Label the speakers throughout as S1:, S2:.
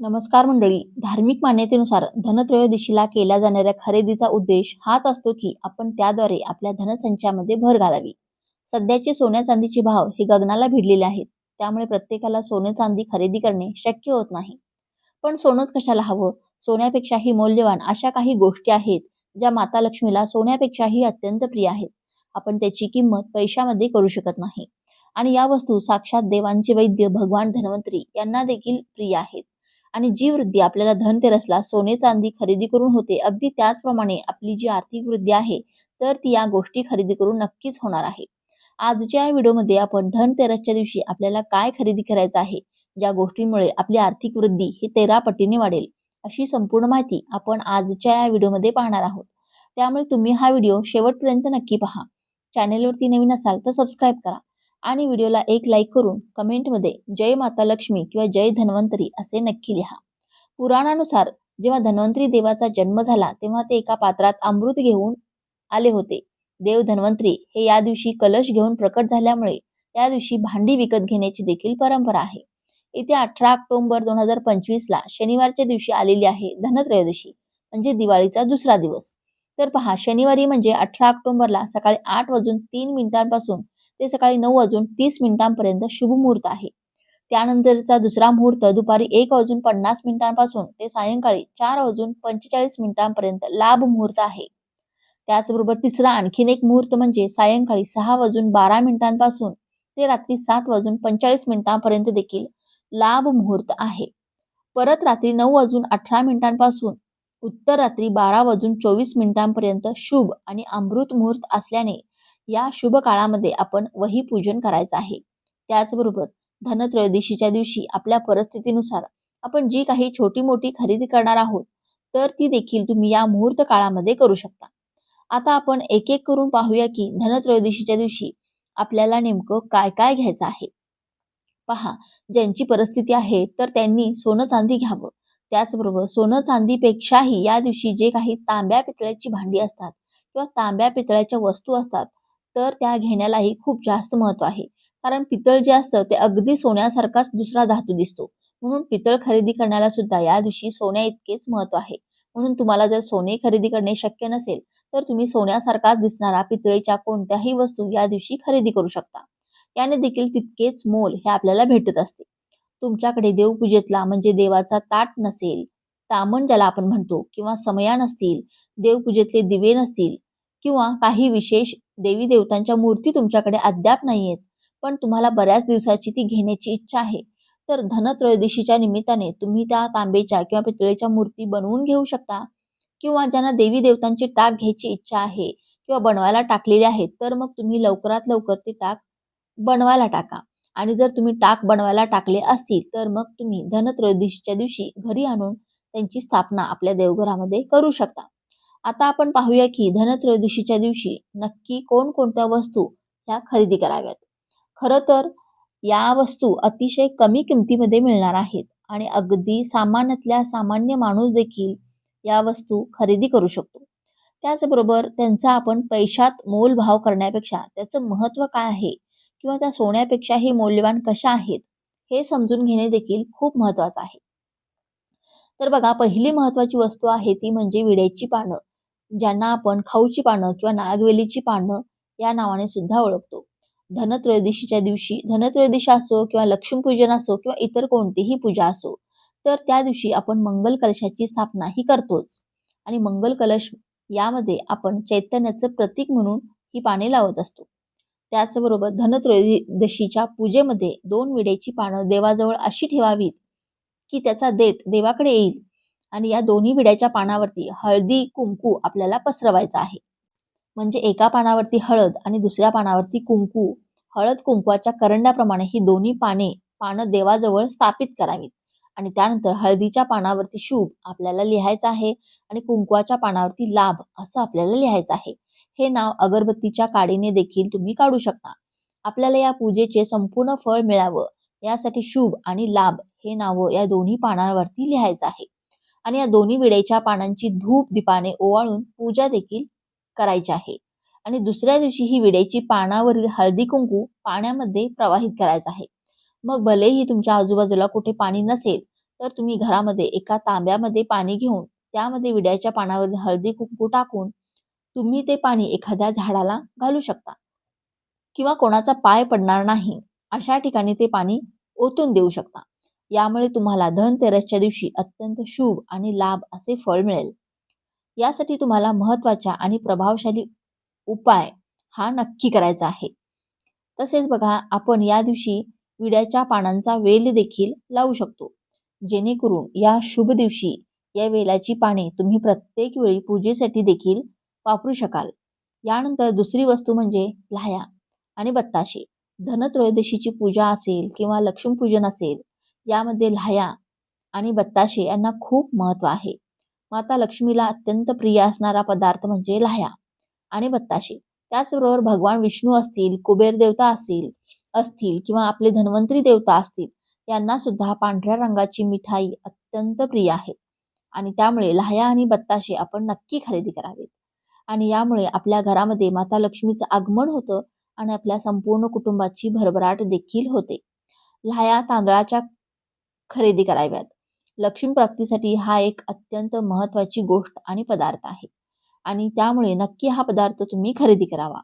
S1: नमस्कार मंडळी. धार्मिक मान्यतेनुसार धनत्रयोदशीला केल्या जाणाऱ्या खरेदीचा उद्देश हाच असतो की आपण त्याद्वारे आपल्या धनसंचयामध्ये भर घालावी. सध्याचे सोन्या चांदीचे भाव हे गगनाला भिडलेले आहेत. त्यामुळे प्रत्येकाला सोने चांदी खरेदी करणे शक्य होत नाही. पण सोनंच कशाला हवं? सोन्यापेक्षाही मौल्यवान अशा काही गोष्टी आहेत ज्या माता लक्ष्मीला सोन्यापेक्षाही अत्यंत प्रिय आहेत. आपण त्याची किंमत पैशामध्ये करू शकत नाही. आणि या वस्तू साक्षात देवांचे वैद्य भगवान धन्वंतरी यांना देखील प्रिय आहेत. आणि जी वृद्धी आपल्याला धनतेरसला सोने चांदी खरेदी करून होते अगदी त्याचप्रमाणे आपली जी आर्थिक वृद्धी आहे तर ती या गोष्टी खरेदी करून नक्कीच होणार आहे. आजच्या या व्हिडिओमध्ये आपण धनतेरसच्या दिवशी आपल्याला काय खरेदी करायचं आहे ज्या गोष्टींमुळे आपली आर्थिक वृद्धी ही तेरा पटीने वाढेल अशी संपूर्ण माहिती आपण आजच्या या व्हिडिओमध्ये पाहणार आहोत. त्यामुळे तुम्ही हा व्हिडिओ शेवटपर्यंत नक्की पहा. चॅनेलवरती नवीन असाल तर सबस्क्राईब करा. आणि व्हिडिओला एक लाईक करून कमेंटमध्ये जय माता लक्ष्मी किंवा जय धन्वंतरी असे नक्की लिहा. पुराणानुसार जेव्हा धन्वंतरी देवाचा जन्म झाला तेव्हा ते एका पात्रात अमृत घेऊन आले होते. देव धन्वंतरी हे या दिवशी कलश घेऊन प्रकट झाल्यामुळे त्या दिवशी भांडी विकत घेण्याची देखील परंपरा आहे. येत्या अठरा ऑक्टोबर दोन हजार पंचवीस ला शनिवारच्या दिवशी आलेली आहे धनत्रयोदशी म्हणजे दिवाळीचा दुसरा दिवस. तर पहा शनिवारी म्हणजे अठरा ऑक्टोबरला सकाळी आठ वाजून तीन मिनिटांपासून ते सकाळी नऊ वाजून तीस मिनिटांपर्यंत शुभ मुहूर्त आहे. त्यानंतरचा दुसरा मुहूर्त दुपारी एक वाजून पन्नास मिनिटांपासून ते सायंकाळी चार वाजून पंचेचाळीस मिनिटांपर्यंत लाभ मुहूर्त आहे. त्याचबरोबर तिसरा आणखीन एक मुहूर्त म्हणजे सायंकाळी सहा वाजून बारा मिनिटांपासून ते रात्री सात वाजून पंचेचाळीस मिनिटांपर्यंत देखील लाभ मुहूर्त आहे. परत रात्री नऊ वाजून अठरा मिनिटांपासून उत्तर रात्री बारा वाजून चोवीस मिनिटांपर्यंत शुभ आणि अमृत मुहूर्त असल्याने या शुभ काळामध्ये आपण वही पूजन करायचं आहे. त्याचबरोबर धनत्रयोदशीच्या दिवशी आपल्या परिस्थितीनुसार आपण जी काही छोटी मोठी खरेदी करणार आहोत तर ती देखील तुम्ही या मुहूर्त काळामध्ये करू शकता. आता आपण एक एक करून पाहूया की धनत्रयोदशीच्या दिवशी आपल्याला नेमकं काय काय घ्यायचं आहे. पहा ज्यांची परिस्थिती आहे तर त्यांनी सोनं चांदी घ्यावं. त्याचबरोबर सोनं चांदीपेक्षाही या दिवशी जे काही तांब्या पितळ्याची भांडी असतात किंवा तांब्या पितळ्याच्या वस्तू असतात तर त्या घेण्यालाही खूप जास्त महत्त्व आहे. कारण पितळ जे असतं ते अगदी सोन्यासारखाच दुसरा धातू दिसतो. म्हणून पितळ खरेदी करण्याला सुद्धा या दिवशी सोन्या इतकेच महत्त्व आहे. म्हणून तुम्हाला जर सोने खरेदी करणे शक्य नसेल तर तुम्ही सोन्यासारखाच दिसणारा पितळेच्या कोणत्याही वस्तू या दिवशी खरेदी करू शकता. याने देखील तितकेच मोल हे आपल्याला भेटत असते. तुमच्याकडे देवपूजेतला म्हणजे देवाचा ताट नसेल तामण ज्याला आपण म्हणतो किंवा समया नसतील देवपूजेतले दिवे नसतील किंवा काही विशेष देवी देवतांच्या मूर्ती तुमच्याकडे अद्याप नाहीयेत पण तुम्हाला बऱ्याच दिवसाची ती घेण्याची इच्छा आहे. तर धनत्रयोदशीच्या निमित्ताने तुम्ही त्या तांबेच्या किंवा पितळेच्या मूर्ती बनवून घेऊ शकता. किंवा ज्यांना देवी देवतांची टाक घ्यायची इच्छा आहे किंवा बनवायला टाकलेली आहे तर मग तुम्ही लवकरात लवकर ती टाक बनवायला टाका. आणि जर तुम्ही टाक बनवायला टाकले असतील तर मग तुम्ही धनत्रयोदशीच्या दिवशी घरी आणून त्यांची स्थापना आपल्या देवघरामध्ये करू शकता. आता आपण पाहूया की धनत्रयोदशीच्या दिवशी नक्की कोणकोणत्या वस्तू ह्या खरेदी कराव्यात. खरं तर या वस्तू अतिशय कमी किमतीमध्ये मिळणार आहेत आणि अगदी सामान्यातल्या सामान्य माणूस देखील या वस्तू खरेदी करू शकतो. त्याचबरोबर त्यांचा आपण पैशात मोलभाव करण्यापेक्षा त्याचं महत्त्व काय आहे किंवा त्या सोन्यापेक्षा हे मौल्यवान कशा आहेत हे समजून घेणे देखील खूप महत्वाचं आहे. तर बघा पहिली महत्वाची वस्तू आहे ती म्हणजे विड्याची पानं. ज्यांना आपण खाऊची पानं किंवा नागवेलीची पानं या नावाने सुद्धा ओळखतो. धनत्रयोदशीच्या दिवशी धनत्रयोदश असो किंवा लक्ष्मीपूजन असो किंवा इतर कोणतीही पूजा असो तर त्या दिवशी आपण मंगल कलशाची स्थापना ही करतोच. आणि मंगल कलश यामध्ये आपण चैतन्याचं प्रतीक म्हणून ही पाने लावत असतो. त्याचबरोबर धनत्रयोदशीच्या पूजेमध्ये दोन विड्याची पानं देवाजवळ अशी ठेवावीत की त्याचा देठ देवाकडे येईल आणि या दोन्ही विड्याच्या पानावरती हळदी कुंकू आपल्याला पसरवायचा आहे. म्हणजे एका पानावरती हळद आणि दुसऱ्या पानावरती कुंकू. हळद कुंकवाच्या करंड्याप्रमाणे ही दोन्ही पाने पानं देवाजवळ स्थापित करावीत. आणि त्यानंतर हळदीच्या पानावरती शुभ आपल्याला लिहायचं आहे आणि कुंकवाच्या पानावरती लाभ असं आपल्याला लिहायचं आहे. हे नाव अगरबत्तीच्या काडीने देखील तुम्ही काढू शकता. आपल्याला या पूजेचे संपूर्ण फळ मिळावं यासाठी शुभ आणि लाभ हे नाव या दोन्ही पानावरती लिहायचं आहे. आणि या दोन्ही विड्याच्या पानांची धूप दीपाने ओवाळून पूजा देखील करायची आहे. आणि दुसऱ्या दिवशी ही विड्याची पानावरील हळदी कुंकू पाण्यामध्ये प्रवाहित करायचं आहे. मग भलेही तुमच्या आजूबाजूला कुठे पाणी नसेल तर तुम्ही घरामध्ये एका तांब्यामध्ये पाणी घेऊन त्यामध्ये विड्याच्या पानावरील हळदी कुंकू टाकून तुम्ही ते पाणी एखाद्या झाडाला घालू शकता. किंवा कोणाचा पाय पडणार नाही अशा ठिकाणी ते पाणी ओतून देऊ शकता. यामुळे तुम्हाला धनतेरसच्या दिवशी अत्यंत शुभ आणि लाभ असे फळ मिळेल. यासाठी तुम्हाला महत्त्वाच्या आणि प्रभावशाली उपाय हा नक्की करायचा आहे. तसेच बघा आपण या दिवशी विड्याच्या पानांचा वेल देखील लावू शकतो. जेणेकरून या शुभ दिवशी या वेलाची पाने तुम्ही प्रत्येक वेळी पूजेसाठी देखील वापरू शकाल. यानंतर दुसरी वस्तू म्हणजे लाह्या आणि बत्ताशे. धनत्रयोदशीची पूजा असेल किंवा लक्ष्मीपूजन असेल यामध्ये लाह्या आणि बत्ताशे यांना खूप महत्त्व आहे. माता लक्ष्मीला अत्यंत प्रिय असणारा पदार्थ म्हणजे लाह्या आणि बत्ताशे. त्याचबरोबर भगवान विष्णू असतील कुबेर देवता असतील असतील किंवा आपले धन्वंतरी देवता असतील यांना सुद्धा पांढऱ्या रंगाची मिठाई अत्यंत प्रिय आहे. आणि त्यामुळे लाह्या आणि बत्ताशे आपण नक्की खरेदी करावेत. आणि यामुळे आपल्या घरामध्ये माता लक्ष्मीचं आगमन होतं आणि आपल्या संपूर्ण कुटुंबाची भरभराट देखील होते. लाह्या तांदळाच्या खरेदी कराव्यात. लक्ष्मी प्राप्तीसाठी हा एक अत्यंत महत्वाची गोष्ट आणि पदार्थ आहे. आणि त्यामुळे नक्की हा पदार्थ तुम्ही खरेदी करावा.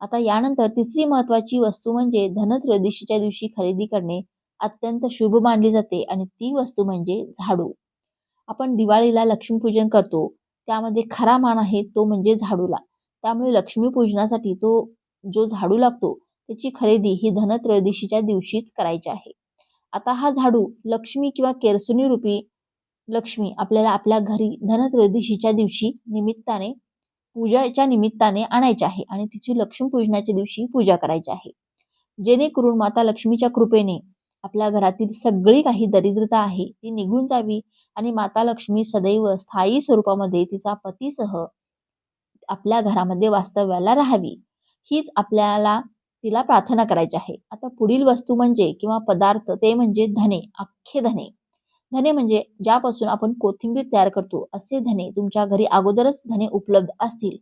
S1: आता यानंतर तिसरी महत्वाची वस्तू म्हणजे धनत्रयोदशीच्या दिवशी खरेदी करणे अत्यंत शुभ मानली जाते आणि ती वस्तू म्हणजे झाडू. आपण दिवाळीला लक्ष्मीपूजन करतो. त्यामध्ये खरा मान आहे तो म्हणजे झाडूला. त्यामुळे लक्ष्मीपूजनासाठी तो जो झाडू लागतो त्याची खरेदी ही धनत्रयोदशीच्या दिवशीच करायची आहे. आता हा झाडू लक्ष्मी किंवा केरसुनी रूपी लक्ष्मी आपल्याला आपल्या घरी धनत्रयोदशीच्या दिवशी निमित्ताने पूजाच्या निमित्ताने आणायचे आहे आणि तिची लक्ष्मी पूजनाच्या दिवशी पूजा करायची आहे. जेणेकरून माता लक्ष्मीच्या कृपेने आपल्या घरातील सगळी काही दरिद्रता आहे ती निघून जावी आणि माता लक्ष्मी सदैव स्थायी स्वरूपामध्ये तिचा पतीसह आपल्या घरामध्ये वास्तव्याला राहावी. हीच आपल्याला तिला प्रार्थना करायची आहे. आता पुढील वस्तू म्हणजे किंवा पदार्थ ते म्हणजे धने अख्खे धने. धने म्हणजे ज्यापासून आपण कोथिंबीर तयार करतो असे धने तुमच्या घरी अगोदरच धने उपलब्ध असतील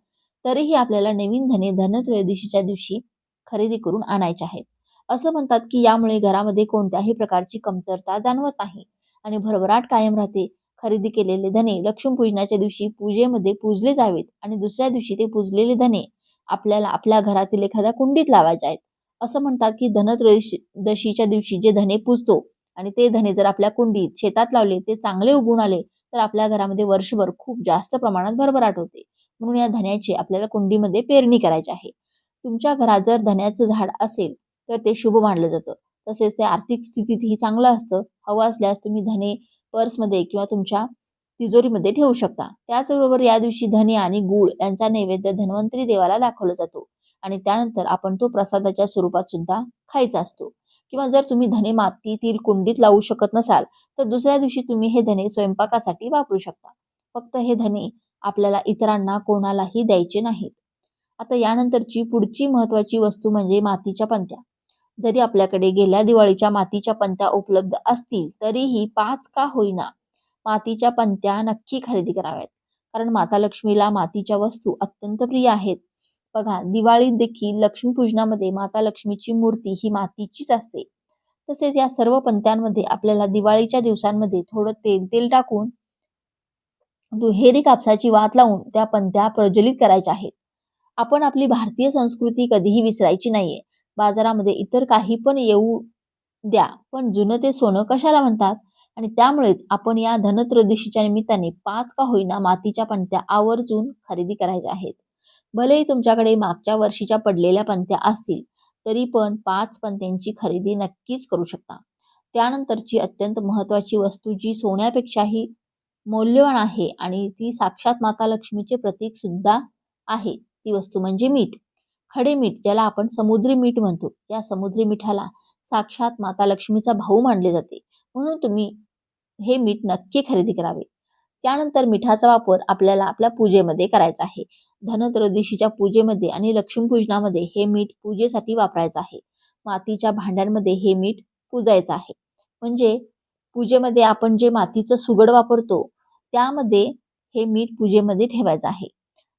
S1: तरीही आपल्याला नवीन धने धनत्रयोदशीच्या दिवशी खरेदी करून आणायचे आहेत. असं म्हणतात की यामुळे घरामध्ये कोणत्याही प्रकारची कमतरता जाणवत नाही आणि भरभराट कायम राहते. खरेदी केलेले धने लक्ष्मीपूजनाच्या दिवशी पूजेमध्ये पूजले जावेत आणि दुसऱ्या दिवशी ते पूजलेले धने आपल्याला आपल्या घरातील एखाद्या कुंडीत लावायचे आहेत. असं म्हणतात की धनत्रयोदशीच्या दिवशी जे धने पुजतो आणि ते धने जर आपल्या कुंडीत शेतात लावले ते चांगले उगून आले तर आपल्या घरामध्ये वर्षभर खूप जास्त प्रमाणात भरभराट होते. म्हणून या धन्याची आपल्याला कुंडीमध्ये पेरणी करायची आहे. तुमच्या घरात जर धन्याचं झाड असेल तर ते शुभ मानलं जातं. तसेच ते आर्थिक स्थितीतही चांगलं असतं. हवं असल्यास तुम्ही धने पर्समध्ये किंवा तुमच्या तिजोरीमध्ये ठेवू शकता. त्याचबरोबर या दिवशी धने आणि गुळ यांचा नैवेद्य धन्वंतरी देवाला दाखवला जातो आणि त्यानंतर आपण तो प्रसादाच्या स्वरूपात सुद्धा खायचा असतो. किंवा जर तुम्ही धने मातीतील कुंडीत लावू शकत नसाल तर दुसऱ्या दिवशी तुम्ही हे धने स्वयंपाकासाठी वापरू शकता. फक्त हे धने आपल्याला इतरांना कोणालाही द्यायचे नाहीत. आता यानंतरची पुढची महत्वाची वस्तू म्हणजे मातीच्या पंत्या. जरी आपल्याकडे गेल्या दिवाळीच्या मातीच्या पंत्या उपलब्ध असतील तरीही पाच का होईना मातीच्या पंत्या नक्की खरेदी कराव्यात. कारण माता लक्ष्मीला मातीच्या वस्तू अत्यंत प्रिय आहेत. बघा दिवाळीत देखील लक्ष्मीपूजनामध्ये माता लक्ष्मीची मूर्ती ही मातीचीच असते. तसेच या सर्व पंत्यांमध्ये आपल्याला दिवाळीच्या दिवसांमध्ये थोडं तेल तेल टाकून दुहेरी कापसाची वात लावून त्या पंत्या प्रज्वलित करायच्या आहेत. आपण आपली भारतीय संस्कृती कधीही विसरायची नाहीये. बाजारामध्ये इतर काही पण येऊ द्या पण जुनं ते सोनं कशाला म्हणतात? आणि त्यामुळेच आपण या धनत्रयोदशीच्या निमित्ताने पाच का होईना मातीच्या पंत्या आवर्जून खरेदी करायच्या आहेत. भलेही तुमच्याकडे मागच्या वर्षीच्या पडलेल्या पंत्या असतील तरी पण पाच पंत्यांची खरेदी नक्कीच करू शकता. त्यानंतरची अत्यंत महत्वाची वस्तू जी सोन्यापेक्षाही मौल्यवान आहे आणि ती साक्षात माता लक्ष्मीचे प्रतीक सुद्धा आहे ती वस्तू म्हणजे मीठ. खडे मीठ ज्याला आपण समुद्री मीठ म्हणतो या समुद्री मिठाला साक्षात माता लक्ष्मीचा भाऊ मानले जाते. म्हणून तुम्ही हे मीठ नक्की खरेदी करावे. त्यानंतर मिठाचा वापर आपल्याला आपल्या पूजेमध्ये करायचा आहे. धनत्रयोदशीच्या पूजेमध्ये आणि लक्ष्मीपूजनामध्ये हे मीठ पूजेसाठी वापरायचं आहे. मातीच्या भांड्यांमध्ये हे मीठ पूजायचं आहे. म्हणजे पूजेमध्ये आपण जे मातीचं सुगड वापरतो त्यामध्ये हे मीठ पूजेमध्ये ठेवायचं आहे.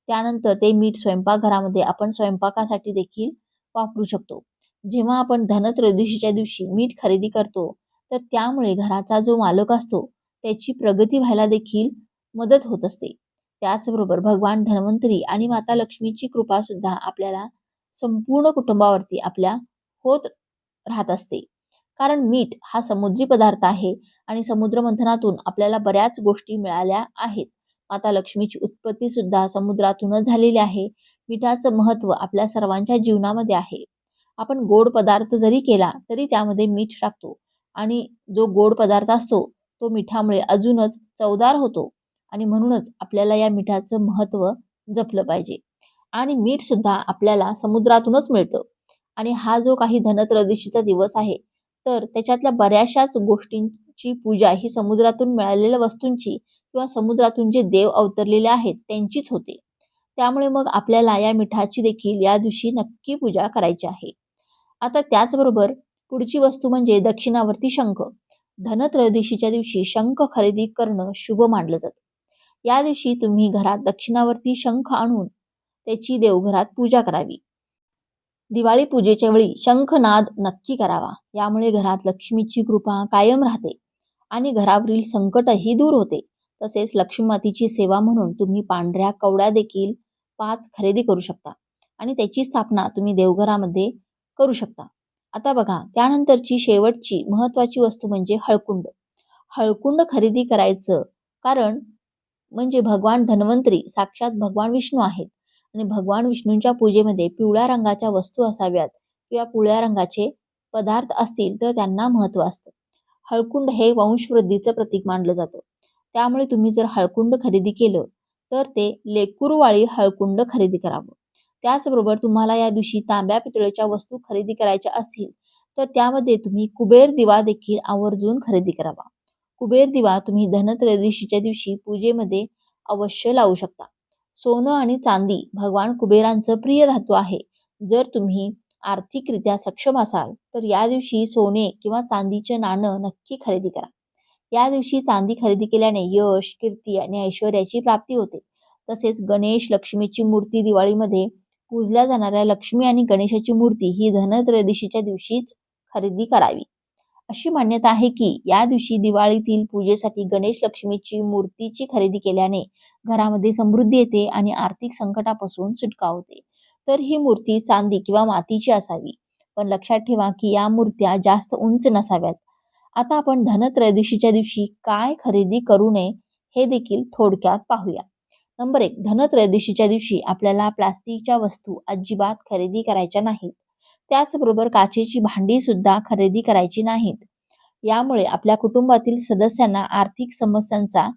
S1: त्यानंतर ते मीठ स्वयंपाकघरामध्ये आपण स्वयंपाकासाठी देखील वापरू शकतो. जेव्हा आपण धनत्रयोदशीच्या दिवशी मीठ खरेदी करतो तर त्यामुळे घराचा जो मालक असतो त्याची प्रगती व्हायला देखील मदत होत असते. त्याचबरोबर भगवान धन्वंतरी आणि माता लक्ष्मीची कृपा सुद्धा आपल्याला संपूर्ण कुटुंबावरती आपल्या होत राहत असते. कारण मीठ हा समुद्री पदार्थ आहे आणि समुद्र मंथनातून आपल्याला बऱ्याच गोष्टी मिळाल्या आहेत. माता लक्ष्मीची उत्पत्ती सुद्धा समुद्रातूनच झालेली आहे. मिठाचं महत्त्व आपल्या सर्वांच्या जीवनामध्ये आहे. आपण गोड पदार्थ जरी केला तरी त्यामध्ये मीठ टाकतो. आणि जो गोड पदार्थ असतो तो मिठामुळे अजूनच चवदार होतो आणि म्हणूनच आपल्याला या मिठाचं महत्त्व जपलं पाहिजे. आणि मीठ सुद्धा आपल्याला समुद्रातूनच मिळतं. आणि हा जो काही धनत्रयोदशीचा दिवस आहे तर त्याच्यातल्या बऱ्याचशाच गोष्टींची पूजा ही समुद्रातून मिळालेल्या वस्तूंची किंवा समुद्रातून जे देव अवतरलेले आहेत त्यांचीच होते. त्यामुळे मग आपल्याला या मिठाची देखील या दिवशी नक्की पूजा करायची आहे. आता त्याचबरोबर पुढची वस्तू म्हणजे दक्षिणावर्ती शंख. धनत्रयोदशीच्या दिवशी शंख खरेदी करणं शुभ मानलं जातं. या दिवशी तुम्ही घरात दक्षिणावर्ती शंख आणून त्याची देवघरात पूजा करावी. दिवाळी पूजेच्या वेळी शंखनाद नक्की करावा. यामुळे घरात लक्ष्मीची कृपा कायम राहते आणि घरावरील संकटही दूर होते. तसेच लक्ष्मीमातीची सेवा म्हणून तुम्ही पांढऱ्या कवड्या देखील पाच खरेदी करू शकता आणि त्याची स्थापना तुम्ही देवघरामध्ये करू शकता. आता बघा त्यानंतरची शेवटची महत्वाची वस्तू म्हणजे हळकुंड. हळकुंड खरेदी करायचं कारण म्हणजे भगवान धन्वंतरी साक्षात भगवान विष्णू आहेत. आणि भगवान विष्णूंच्या पूजेमध्ये पिवळ्या रंगाच्या वस्तू असाव्यात किंवा पिवळ्या रंगाचे पदार्थ असतील तर त्यांना महत्त्व असतं. हळकुंड हे वंशवृद्धीचं प्रतीक मानलं जातं. त्यामुळे तुम्ही जर हळकुंड खरेदी केलं तर ते लेकुरवाळी हळकुंड खरेदी करावं. त्याचबरोबर तुम्हाला या दिवशी तांब्या पितळेच्या वस्तू खरेदी करायच्या असतील तर त्यामध्ये तुम्ही कुबेर दिवा देखील आवर्जून खरेदी करावा. कुबेर दिवा तुम्ही धनत्रयोदशीच्या दिवशी पूजेमध्ये अवश्य लावू शकता. सोनं आणि चांदी भगवान कुबेरांचं प्रिय धातू आहे. जर तुम्ही आर्थिकरित्या सक्षम असाल तर या दिवशी सोने किंवा चांदीचे नाणं नक्की खरेदी करा. या दिवशी चांदी खरेदी केल्याने यश कीर्ती आणि ऐश्वर्याची प्राप्ती होते. तसेच गणेश लक्ष्मीची मूर्ती दिवाळीमध्ये पूजल्या जाणाऱ्या लक्ष्मी आणि गणेशाची मूर्ती ही धनत्रयोदशीच्या दिवशीच खरेदी करावी. अशी मान्यता आहे की या दिवशी दिवाळीतील पूजेसाठी गणेश लक्ष्मीची मूर्तीची खरेदी केल्याने घरामध्ये समृद्धी येते आणि आर्थिक संकटापासून सुटका होते. तर ही मूर्ती चांदी किंवा मातीची असावी. पण लक्षात ठेवा की या मूर्त्या जास्त उंच नसाव्यात. आता आपण धनत्रयोदशीच्या दिवशी काय खरेदी करू नये हे देखील थोडक्यात पाहूया. नंबर एक धनत्रयोदशीच्या दिवशी आपल्याला प्लास्टिकच्या वस्तू अजिबात खरेदी करायच्या नाहीत. त्याचबरोबर काचेची भांडी सुद्धा खरेदी करायची नाहीत. यामुळे आपल्या कुटुंबातील सदस्यांना आर्थिक समस्यांचा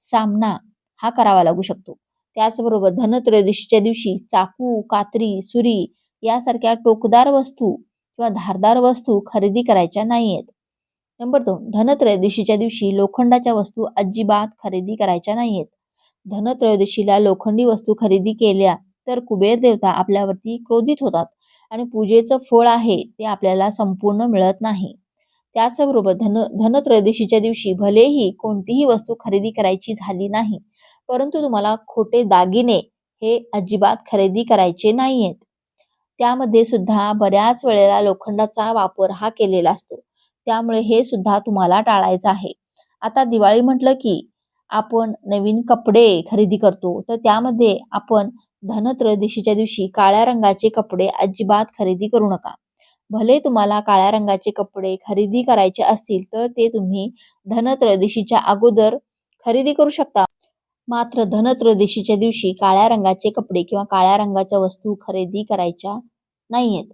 S1: सामना हा करावा लागू शकतो. त्याचबरोबर धनत्रयोदशीच्या दिवशी चाकू कात्री सुरी यासारख्या टोकदार वस्तू किंवा धारदार वस्तू खरेदी करायच्या नाहीयेत. नंबर दोन धनत्रयोदशीच्या दिवशी लोखंडाच्या वस्तू अजिबात खरेदी करायच्या नाहीयेत. धनत्रयोदशीला लोखंडी वस्तू खरेदी केल्या तर कुबेर देवता आपल्यावरती क्रोधित होतात आणि पूजेचं फळ आहे ते आपल्याला संपूर्ण मिळत नाही. त्याचबरोबर धन धनत्रयोदशीच्या दिवशी भलेही कोणतीही वस्तू खरेदी करायची झाली नाही परंतु तुम्हाला खोटे दागिने हे अजिबात खरेदी करायचे नाहीयेत. त्यामध्ये सुद्धा बऱ्याच वेळेला लोखंडाचा वापर हा केलेला असतो. त्यामुळे हे सुद्धा तुम्हाला टाळायचं आहे. आता दिवाळी म्हटलं की आपण नवीन कपडे खरेदी करतो तर त्यामध्ये आपण धनत्रयोदशीच्या दिवशी काळ्या रंगाचे कपडे अजिबात खरेदी करू नका. भले तुम्हाला काळ्या रंगाचे कपडे खरेदी करायचे असतील तर ते तुम्ही धनत्रयोदशीच्या अगोदर खरेदी करू शकता. मात्र धनत्रयोदशीच्या दिवशी काळ्या रंगाचे कपडे किंवा काळ्या रंगाच्या वस्तू खरेदी करायच्या नाहीयेत.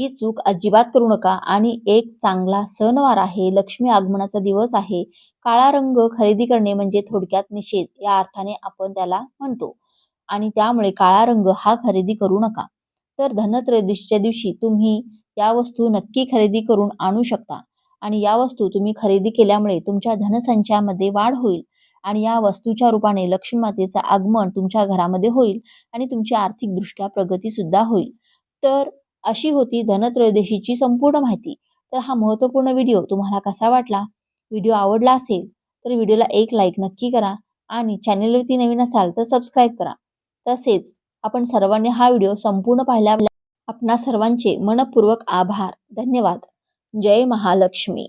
S1: ही चूक अजिबात करू नका. आणि एक चांगला सणवार आहे लक्ष्मी आगमनाचा दिवस आहे. काळा रंग खरेदी करणे म्हणजे थोडक्यात निषेध या अर्थाने आपण त्याला म्हणतो. आणि त्यामुळे काळा रंग हा खरेदी करू नका. तर धनत्रयोदशीच्या दिवशी तुम्ही या वस्तू नक्की खरेदी करून आणू शकता. आणि या वस्तू तुम्ही खरेदी केल्यामुळे तुमच्या धनसंचयामध्ये वाढ होईल. आणि या वस्तूच्या रूपाने लक्ष्मी मातेचं आगमन तुमच्या घरामध्ये होईल. आणि तुमची आर्थिकदृष्ट्या प्रगती सुद्धा होईल. तर अशी होती धनत्रयोदशीची संपूर्ण माहिती. तर हा महत्त्वपूर्ण व्हिडिओ तुम्हाला कसा वाटला? व्हिडिओ आवडला असेल तर व्हिडिओला एक लाईक नक्की करा आणि चॅनेलवरती नवीन असाल तर सबस्क्राईब करा. तसेच आपण सर्वांनी हा व्हिडिओ संपूर्ण पाहिल्या आपणा सर्वांचे मनपूर्वक आभार. धन्यवाद. जय महालक्ष्मी.